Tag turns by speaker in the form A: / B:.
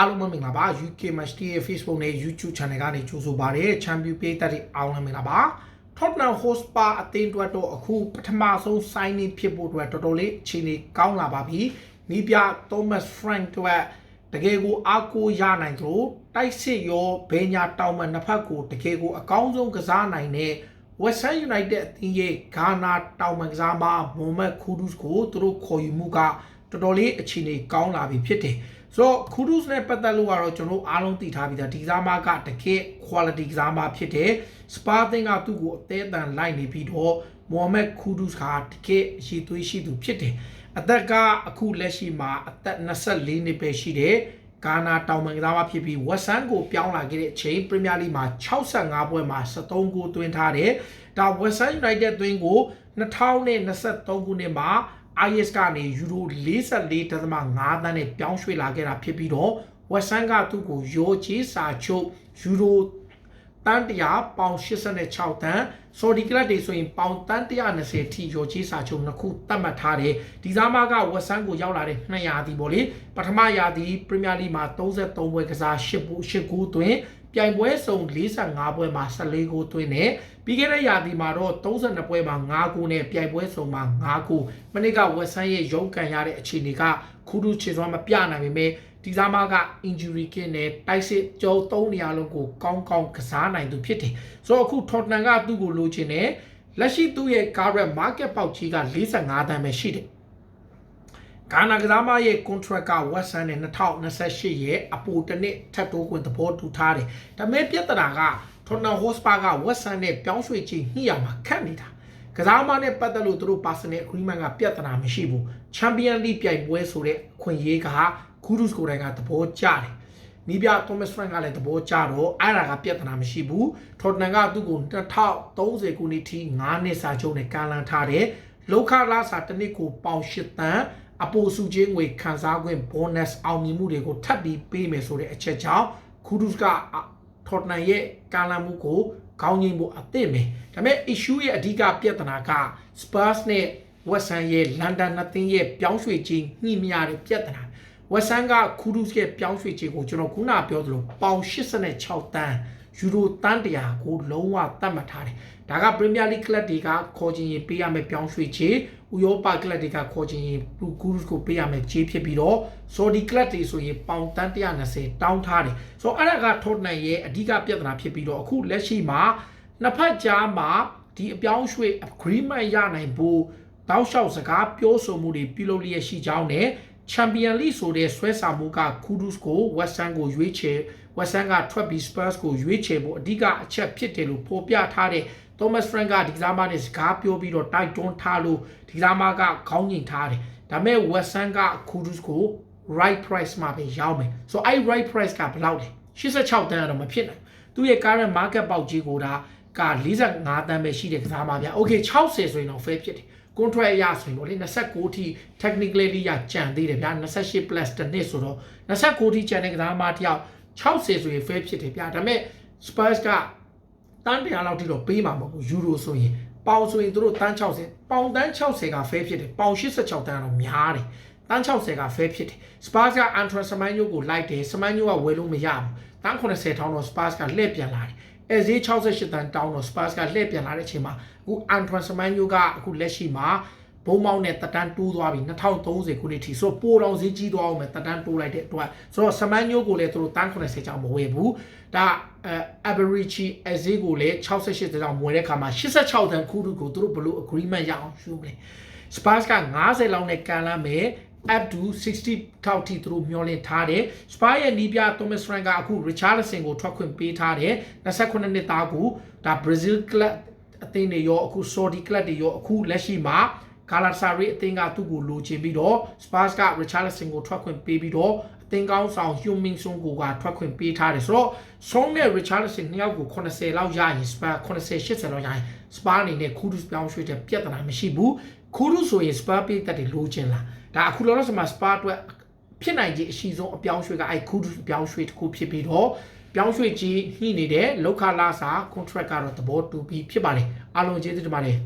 A: အားလုံးပဲမင်္ဂလာပါ UK Match TV Facebook နဲ့ YouTube Channel ကနေကြိုဆိုပါရစေ Champion ပေးသက်တဲ့အားလုံးမင်္ဂလာပါ Tottenham Hotspur အသင်းအတွက်တော့အခုပထမဆုံး signing ဖြစ်ဖို့အတွက်တော်တော်လေးအခြေအနေကောင်းလာပါပြီနီးပြ Thomas Frank တို့တကယ်ကိုအားကိုးရနိုင်သလိုတိုက်စစ်ရောဘေညာတောင်မနှစ်ဖက်ကိုတကယ်ကိုအကောင်းဆုံးကစားနိုင်တဲ့ West Ham United အသင်းရဲ့ဂါနာတောင်မကစားမမိုမက်ခူဒုစ်ကိုသူတို့ခေါ်ယူမှုကတော်တော်လေးအခြေအနေကောင်းလာပြီဖြစ်တယ် ဆိုတော့ခူဒုစ်နဲ့ပတ်သက်လို့ကတော့ကျွန်တော်အားလုံးသိထားပြီးသားဒီကစားမကတကယ် quality ကစားမဖြစ်တယ်စပါသင်းကသူ့ကိုအသေးအတန်လိုက်နေပြီးတော့မိုမက်ခူဒုစ်ကတကယ်အရှိသွေးရှိသူဖြစ်တယ်အသက်ကအခုလက်ရှိမှာအသက်24နှစ်ပဲရှိတယ်ကာနာတောင်ပန်ကစားမဖြစ်ပြီးဝက်ဆန်ကိုပြောင်းလာခဲ့တဲ့အချိန်ပရီးမီယာလိမှာ65ပွဲမှာ73ဂိုးသွင်းထားတယ်။ဒါဝက်ဆန်ယူနိုက်တက်သွင်းကို2023ခုနှစ်မှာ IS ကနေယူရို44.5တန်းနဲ့ပြောင်းရွှေ့လာခဲ့တာဖြစ်ပြီးတော့ဝက်ဆန်ကသူ့ကိုရောချေးစာချုပ်ယူရိုတန်တရာပေါင်86တန်းဆော်ဒီကလပ်တွေဆိုရင်ပေါင်တန်120ထိရောချေးစာချုပ်နှစ်ခုသတ်မှတ်ထားတယ်ဒီစားမကဝက်ဆန်ကိုရောက်လာတဲ့200ရာသီပေါ့လေပထမရာသီပရီးမီယာလိမှာ33ပွဲကစား10ဘူး10ဂိုးသွင်း ပြိုင်ပွဲစုံ45ပွဲမှာ14ဂိုးသွင်းတယ်ပြီးခဲ့တဲ့ရာသီမှာတော့32ပွဲမှာ9ဂိုးနဲ့ပြိုင်ပွဲစုံမှာ9ဂိုးမနစ်ကဝက်ဆန်ရဲ့ရုံးကန်ရတဲ့အခြေအနေကခူးထူးချေစွမ်းမပြနိုင်ပေမဲ့ဒီစားမက injury ကင်းနဲ့တိုက်စစ်ကြော3နေရာလုံးကိုကောင်းကောင်းကစားနိုင်သူဖြစ်တယ်ဆိုတော့အခု Tottenham ကသူ့ကိုလိုချင်တယ်လက်ရှိသူ့ရဲ့ current market ပေါက်ကြီးက45တန်းပဲရှိတယ် ဂါနာကစားမရဲ့ contract က West Ham နဲ့2028ရဲ့အပူတစ်နှစ်ထပ်တိုးခွင့်သဘောတူထားတယ်။ဒါပေမဲ့ပြဿနာက Tottenham Hotspur က West Ham နဲ့ပြောင်းရွှေ့ခြင်းညှိရမှာခက်နေတာ။ကစားမနဲ့ပတ်သက်လို့သူတို့ personal agreement ကပြဿနာမရှိဘူး။ Champion League ပြိုင်ပွဲဆိုတဲ့အခွင့်အရေးက Kudus ကိုယ်တိုင်ကသဘောကျတယ်။နီးပြ Thomas Frank ကလည်းသဘောကျတော့အဲ့ဒါကပြဿနာမရှိဘူး။ Tottenham ကသူ့ကို2030ခုနှစ်ထိ9နှစ်စာချုပ်နဲ့ကန်လန်ထားတယ်။လောက်ခလာစာတစ်နှစ်ကိုပေါင်8တန်း အပိုစုချင်းငွေခံစား권 bonus အောင်မြင်မှုတွေကိုထပ်ပြီးပေးမယ်ဆိုတဲ့အချက်ကြောင့်ခူဒုစ်ကထော်တနန်ရဲ့ကာလမှုကိုခေါင်းငိမ့်ဖို့အသင့်ပဲဒါပေမဲ့ issue ရဲ့အဓိကပြဿနာက Spurs နဲ့ West Ham ရဲ့ London နှစ်သင်းရဲ့ပြောင်းရွှေ့ခြင်းညှိမရတဲ့ပြဿနာ West Ham ကခူဒုစ်ရဲ့ပြောင်းရွှေ့ခြင်းကိုကျွန်တော်ခုနပြောသလိုပေါင်86တန်း ယူရိုတန်းတရာကိုလုံးဝသတ်မှတ်ထားတယ်ဒါကပရီးမီယာလိကလပ်တွေကခေါ်ချင်ရင်ပေးရမယ်ပြောင်းရွှေ့ချေဥရောပကလပ်တွေကခေါ်ချင်ရင်ပူကူးကိုပေးရမယ်ချေဖြစ်ပြီးတော့ဆော်ဒီကလပ်တွေဆိုရင်ပေါင်တန်း120တောင်းထားတယ်ဆိုတော့အဲ့ဒါကထော့တနန်ရဲ့အဓိကပြဿနာဖြစ်ပြီးတော့အခုလက်ရှိမှာနှစ်ဖက်ကြားမှာဒီအပြောင်းရွှေ့ agreement ရနိုင်ဖို့တောက်လျှောက်စကားပြောဆိုမှုတွေပြုလုပ်လျက်ရှိကြောင်းနဲ့ Champion League ဆိုတဲ့ဆွဲဆောင်မှုက Kudus ကို West Ham ကိုရွေးချယ် West Ham ကထွက်ပြီး Spurs ကိုရွေးချယ်ဖို့အဓိကအချက်ဖြစ်တယ်လို့ဖော်ပြထားတဲ့ Thomas Frank ကဒီကစားမနဲ့စကားပြောပြီးတော့တိုက်တွန်းထားလို့ဒီကစားမကခေါင်းငိန်ထားတယ်ဒါပေမဲ့ West Ham က Kudus ကို right price မှာပဲရောင်းမယ်ဆိုတော့အဲ့ right price ကဘယ်လောက်လဲ86တန်းတော့မဖြစ်နိုင်သူရဲ့ current market ပေါက်ကြီးကိုဒါက45တန်းပဲရှိတဲ့ကစားမဗျာ okay 60ဆိုရင်တော့ fair ဖြစ်တယ် contract ရဆိုရင်ပေါ့လေ29ထိ technically ရကြံသေးတယ်ဗျာ28 plus တစ်နှစ်ဆိုတော့29ထိကြံတဲ့ကစားမတယောက် 60ဆိုရင် fair ဖြစ်တယ်ဗျာဒါပေမဲ့ Spurs ကတန်းတရားလောက်ထိတော့ပေးမှာမဟုတ်ဘူးယူရိုဆိုရင်ပေါင်ဆိုရင်တို့တန်း60ပေါင်တန်း60က fair ဖြစ်တယ်ပေါင်86တန်းကတော့များတယ်တန်း60က fair ဖြစ်တယ် Spurs က Antoine Semenyo ကိုလိုက်တယ် Semenyo ကဝယ်လို့မရဘူးတန်း80ထောင်းတော့ Spurs ကလှည့်ပြန်လာတယ်အဲဈေး68တန်တောင်းတော့ Spurs ကလှည့်ပြန်လာတဲ့အချိန်မှာအခု Antoine Semenyo ကအခုလက်ရှိမှာ ဘုံမောင်းနဲ့တက်တန်းတိုးသွားပြီ2030ခုနှစ်ထိဆိုပိုတော်ဈေးကြီးသွားအောင်မယ်တက်တန်းတိုးလိုက်တဲ့အတွက်ဆိုတော့ Semenyo ကိုလည်းသူတို့တန်း80ကျောင်းမဝယ်ဘူးဒါအဲ average အဈေးကိုလည်း68ကျောင်းမဝယ်တဲ့ခါမှာ86တန်ခုတုကိုသူတို့ဘလို့ agreement ရအောင်ယူမလဲ Spurs က90လောက်နဲ့ကန်လာမယ် up to 60ထောက်ထိသူတို့မျောလင့်ထားတယ်။ Spy ရဲ့နီးပြ Thomas Frank ကအခု Richarlison ကိုထွက်ခွင့်ပေးထားတယ်။28နှစ်သားကိုဒါ Brazil club အသင်းတွေရောအခု Saudi club တွေရောအခုလက်ရှိမှာ Galatasaray အသင်းကသူ့ကိုလိုချင်ပြီးတော့ Spurs က Richarlison ကိုထွက်ခွင့်ပေးပြီးတော့အသင်းကောင်းဆောင် Hyun Min Song ကိုကထွက်ခွင့်ပေးထားတယ်ဆိုတော့ Song နဲ့ Richarlison နှစ်ယောက်ကို80လောက်ရရင် Spurs 80 80လောက်ရရင် Spurs အနေနဲ့ Kudus ပြောင်းရွှေ့တဲ့ပြဿနာမရှိဘူး။ Kudus ဆိုရင် Spurs ပေးသက်တွေလိုချင်လားဒါအခုလောလောဆယ်မှာ Spa အတွက်ဖြစ်နိုင်ခြေအရှိဆုံးအပြောင်းရွှေ့ကအဲ့ခုဒုအပြောင်းရွှေ့တစ်ခုဖြစ်ပြီးတော့ပြောင်းရွှေ့ကြီးညှိနေတဲ့လောက်ခလာစာ contract ကတော့သဘောတူပြီးဖြစ်ပါတယ်အားလုံးကျေးဇူးတင်ပါတယ်